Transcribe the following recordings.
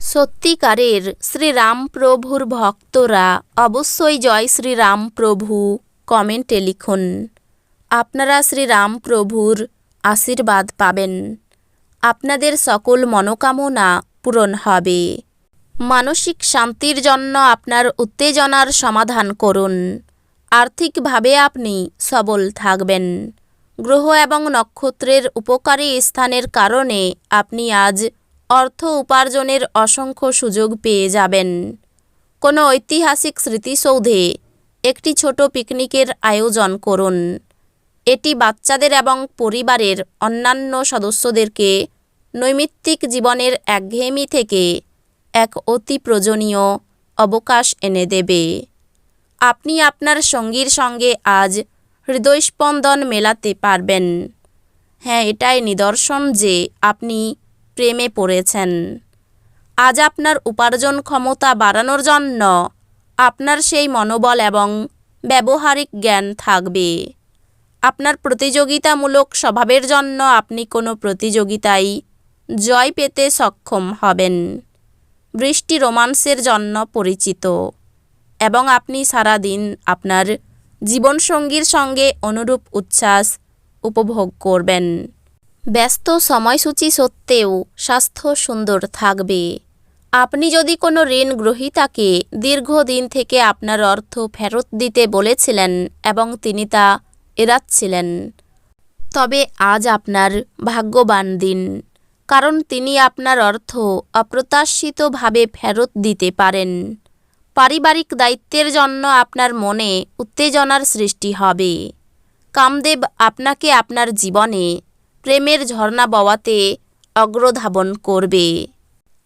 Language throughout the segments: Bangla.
সত্যিকারের শ্রীরাম প্রভুর ভক্তরা অবশ্যই জয় শ্রীরাম প্রভু কমেন্টে লিখুন। আপনারা শ্রীরাম প্রভুর আশীর্বাদ পাবেন। আপনাদের সকল মনোকামনা পূরণ হবে। মানসিক শান্তির জন্য আপনার উত্তেজনার সমাধান করুন। আর্থিকভাবে আপনি সবল থাকবেন। গ্রহ এবং নক্ষত্রের উপকারী স্থানের কারণে আপনি আজ অর্থ উপার্জনের অসংখ্য সুযোগ পেয়ে যাবেন। কোনো ঐতিহাসিক স্মৃতিসৌধে একটি ছোট পিকনিকের আয়োজন করুন। এটি বাচ্চাদের এবং পরিবারের অন্যান্য সদস্যদেরকে নৈমিত্তিক জীবনের একঘেয়েমি থেকে এক অতি প্রয়োজনীয় অবকাশ এনে দেবে। আপনি আপনার সঙ্গীর সঙ্গে আজ হৃদয়স্পন্দন মেলাতে পারবেন। হ্যাঁ এটাই নিদর্শন যে আপনি প্রেমে পড়েছেন। আজ আপনার উপার্জন ক্ষমতা বাড়ানোর জন্য আপনার সেই মনোবল এবং ব্যবহারিক জ্ঞান থাকবে। আপনার প্রতিযোগিতামূলক স্বভাবের জন্য আপনি কোনো প্রতিযোগিতায় জয় পেতে সক্ষম হবেন। বৃষ্টি রোমান্সের জন্য পরিচিত এবং আপনি সারা দিন আপনার জীবনসঙ্গীর সঙ্গে অনুরূপ উচ্ছ্বাস উপভোগ করবেন। ব্যস্ত সময়সূচি সত্ত্বেও স্বাস্থ্য সুন্দর থাকবে। আপনি যদি কোনো ঋণ গ্রহীতাকে দীর্ঘদিন থেকে আপনার অর্থ ফেরত দিতে বলেছিলেন এবং তিনি তা এড়াচ্ছিলেন, তবে আজ আপনার ভাগ্যবান দিন, কারণ তিনি আপনার অর্থ অপ্রত্যাশিতভাবে ফেরত দিতে পারেন। পারিবারিক দায়িত্বের জন্য আপনার মনে উত্তেজনার সৃষ্টি হবে। কামদেব আপনাকে আপনার জীবনে প্রেমের ঝর্ণা বওয়াতে অগ্রধাবন করবে।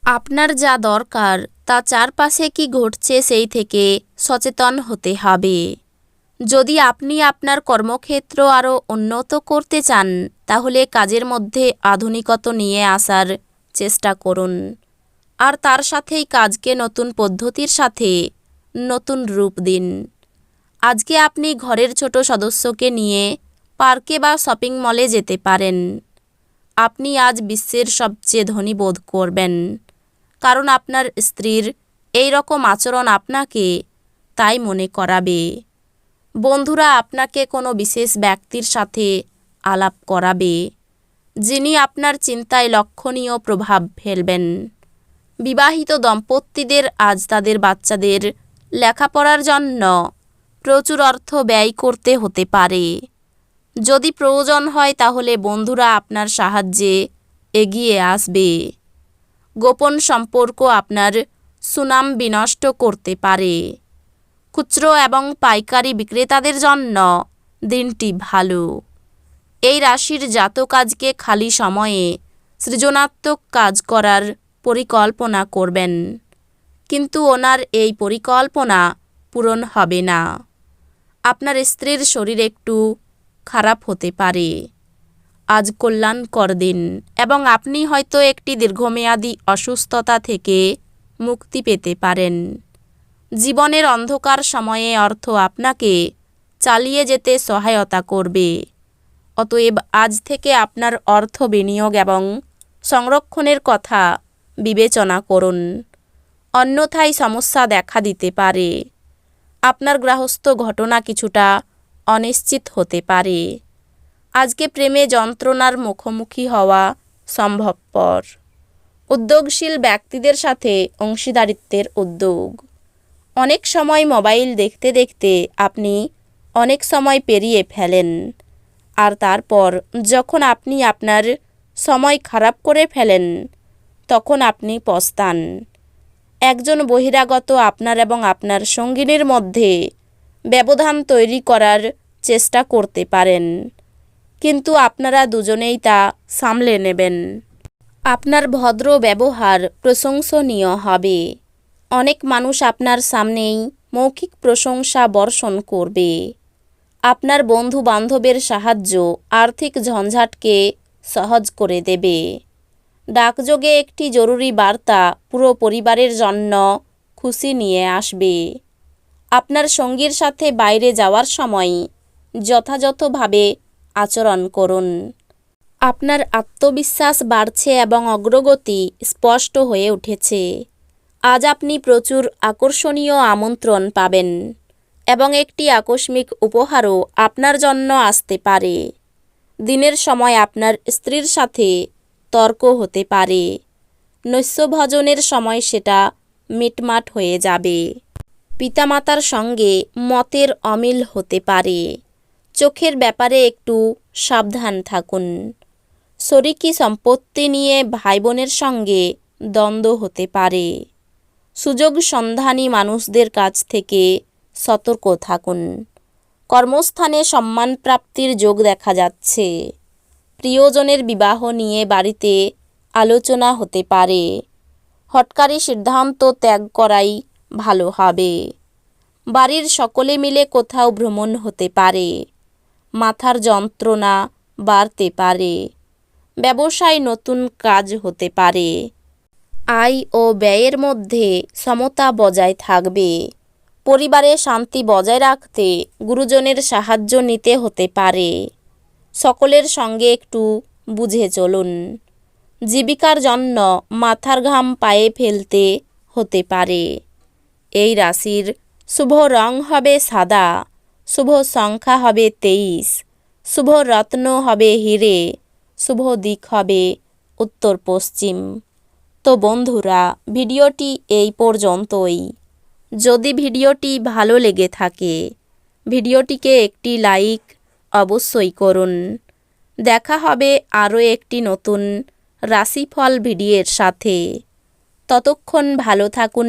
আপনার যা দরকার, তা চারপাশে কি ঘটছে সেই থেকে সচেতন হতে হবে। যদি আপনি আপনার কর্মক্ষেত্র আরও উন্নত করতে চান, তাহলে কাজের মধ্যে আধুনিকতা নিয়ে আসার চেষ্টা করুন। আর তার সাথেই কাজকে নতুন পদ্ধতির সাথে নতুন রূপ দিন। আজকে আপনি ঘরের ছোট সদস্যকে নিয়ে পার্কে বা শপিং মলে যেতে পারেন। আপনি আজ বিশ্বের সবচেয়ে ধনী বোধ করবেন। কারণ আপনার স্ত্রীর এই রকম আচরণ আপনাকে তাই মনে করাবে। বন্ধুরা আপনাকে কোনো বিশেষ ব্যক্তির সাথে আলাপ করাবে, যিনি আপনার চিন্তায় লক্ষণীয় প্রভাব ফেলবেন। বিবাহিত দম্পতিদের আজ তাদের বাচ্চাদের লেখাপড়ার জন্য প্রচুর অর্থ ব্যয় করতে হতে পারে। যদি প্রয়োজন হয় তাহলে বন্ধুরা আপনার সাহায্যে এগিয়ে আসবে। গোপন সম্পর্ক আপনার সুনাম বিনষ্ট করতে পারে। খুচরো এবং পাইকারি বিক্রেতাদের জন্য দিনটি ভালো। এই রাশির জাতক আজকে খালি সময়ে সৃজনাত্মক কাজ করার পরিকল্পনা করবেন। কিন্তু ওনার এই পরিকল্পনা পূরণ হবে না। আপনার স্ত্রীর শরীর একটু খারাপ হতে পারে। আজ কল্যাণকর দিন এবং আপনি হয়তো একটি দীর্ঘমেয়াদী অসুস্থতা থেকে মুক্তি পেতে পারেন। জীবনের অন্ধকার সময়ে অর্থ আপনাকে চালিয়ে যেতে সহায়তা করবে। অতএব আজ থেকে আপনার অর্থ বিনিয়োগ এবং সংরক্ষণের কথা বিবেচনা করুন। অন্যথায় সমস্যা দেখা দিতে পারে। আপনার গৃহস্থ ঘটনা কিছুটা অনিশ্চিত হতে পারে। আজকে প্রেমে যন্ত্রণার মুখোমুখি হওয়া সম্ভবপর। উদ্যোগশীল ব্যক্তিদের সাথে অংশীদারিত্বের উদ্যোগ। অনেক সময় মোবাইল দেখতে দেখতে আপনি অনেক সময় পেরিয়ে ফেলেন। আর তারপর যখন আপনি আপনার সময় খারাপ করে ফেলেন, তখন আপনি পস্তান। একজন বহিরাগত আপনার এবং আপনার সঙ্গিনীর মধ্যে ব্যবধান তৈরি করার চেষ্টা করতে পারেন। কিন্তু আপনারা দুজনেই তা সামলে নেবেন। আপনার ভদ্র ব্যবহার প্রশংসনীয় হবে। অনেক মানুষ আপনার সামনেই মৌখিক প্রশংসা বর্ষণ করবে। আপনার বন্ধু বান্ধবের সাহায্য আর্থিক ঝঞ্ঝাটকে সহজ করে দেবে। ডাকযোগে একটি জরুরি বার্তা পুরো পরিবারের জন্য খুশি নিয়ে আসবে। আপনার সঙ্গীর সাথে বাইরে যাওয়ার সময় যথাযথভাবে আচরণ করুন। আপনার আত্মবিশ্বাস বাড়ছে এবং অগ্রগতি স্পষ্ট হয়ে উঠেছে। আজ আপনি প্রচুর আকর্ষণীয় আমন্ত্রণ পাবেন এবং একটি আকস্মিক উপহারও আপনার জন্য আসতে পারে। দিনের সময় আপনার স্ত্রীর সাথে তর্ক হতে পারে। নৈশভোজনের সময় সেটা মিটমাট হয়ে যাবে। পিতামাতার সঙ্গে মতের অমিল হতে পারে। চোখের ব্যাপারে একটু সাবধান থাকুন। শরিকি সম্পত্তি নিয়ে ভাই বোনের সঙ্গে দ্বন্দ্ব হতে পারে। সুযোগ সন্ধানী মানুষদের কাছ থেকে সতর্ক থাকুন। কর্মস্থানে সম্মান প্রাপ্তির যোগ দেখা যাচ্ছে। প্রিয়জনের বিবাহ নিয়ে বাড়িতে আলোচনা হতে পারে। হটকারী সিদ্ধান্ত ত্যাগ করাই ভালো হবে। বাড়ির সকলে মিলে কোথাও ভ্রমণ হতে পারে। মাথার যন্ত্রণা বাড়তে পারে। ব্যবসায় নতুন কাজ হতে পারে। আয় ও ব্যয়ের মধ্যে সমতা বজায় থাকবে। পরিবারে শান্তি বজায় রাখতে গুরুজনের সাহায্য নিতে হতে পারে। সকলের সঙ্গে একটু বুঝে চলুন। জীবিকার জন্য মাথার ঘাম পায়ে ফেলতে হতে পারে। এই রাশির শুভ রং হবে সাদা, শুভ সংখ্যা হবে তেইশ, শুভ রত্ন হবে হিরে, শুভ দিক হবে উত্তর পশ্চিম। তো বন্ধুরা, ভিডিওটি এই পর্যন্তই। যদি ভিডিওটি ভালো লেগে থাকে, ভিডিওটিকে একটি লাইক অবশ্যই করুন। দেখা হবে আরও একটি নতুন রাশিফল ভিডিওর সাথে। ততক্ষণ ভালো থাকুন